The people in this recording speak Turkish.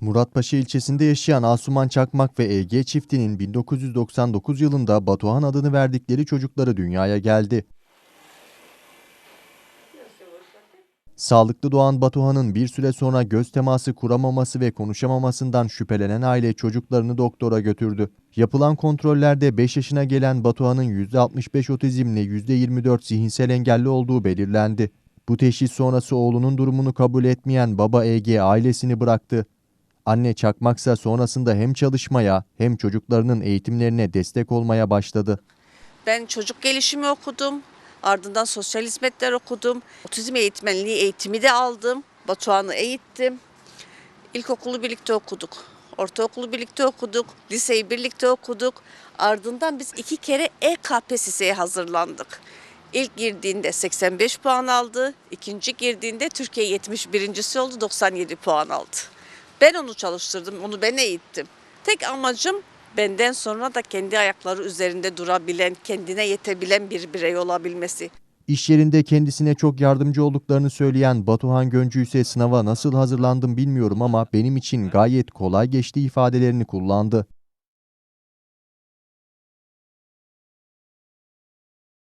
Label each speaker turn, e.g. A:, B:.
A: Muratpaşa ilçesinde yaşayan Asuman Çakmak ve EG çiftinin 1999 yılında Batuhan adını verdikleri çocukları dünyaya geldi. Sağlıklı doğan Batuhan'ın bir süre sonra göz teması kuramaması ve konuşamamasından şüphelenen aile çocuklarını doktora götürdü. Yapılan kontrollerde 5 yaşına gelen Batuhan'ın %65 otizmli, %24 zihinsel engelli olduğu belirlendi. Bu teşhis sonrası oğlunun durumunu kabul etmeyen baba EG ailesini bıraktı. Anne Çakmaksa sonrasında hem çalışmaya hem çocuklarının eğitimlerine destek olmaya başladı.
B: Ben çocuk gelişimi okudum. Ardından sosyal hizmetler okudum. Otizm eğitmenliği eğitimi de aldım. Batuhan'ı eğittim. İlkokulu birlikte okuduk. Ortaokulu birlikte okuduk. Liseyi birlikte okuduk. Ardından biz iki kere EKPSS'ye hazırlandık. İlk girdiğinde 85 puan aldı. İkinci girdiğinde Türkiye 71. oldu 97 puan aldı. Ben onu çalıştırdım, onu ben eğittim. Tek amacım benden sonra da kendi ayakları üzerinde durabilen, kendine yetebilen bir birey olabilmesi.
A: İş yerinde kendisine çok yardımcı olduklarını söyleyen Batuhan Göncü ise sınava nasıl hazırlandım bilmiyorum ama benim için gayet kolay geçti ifadelerini kullandı.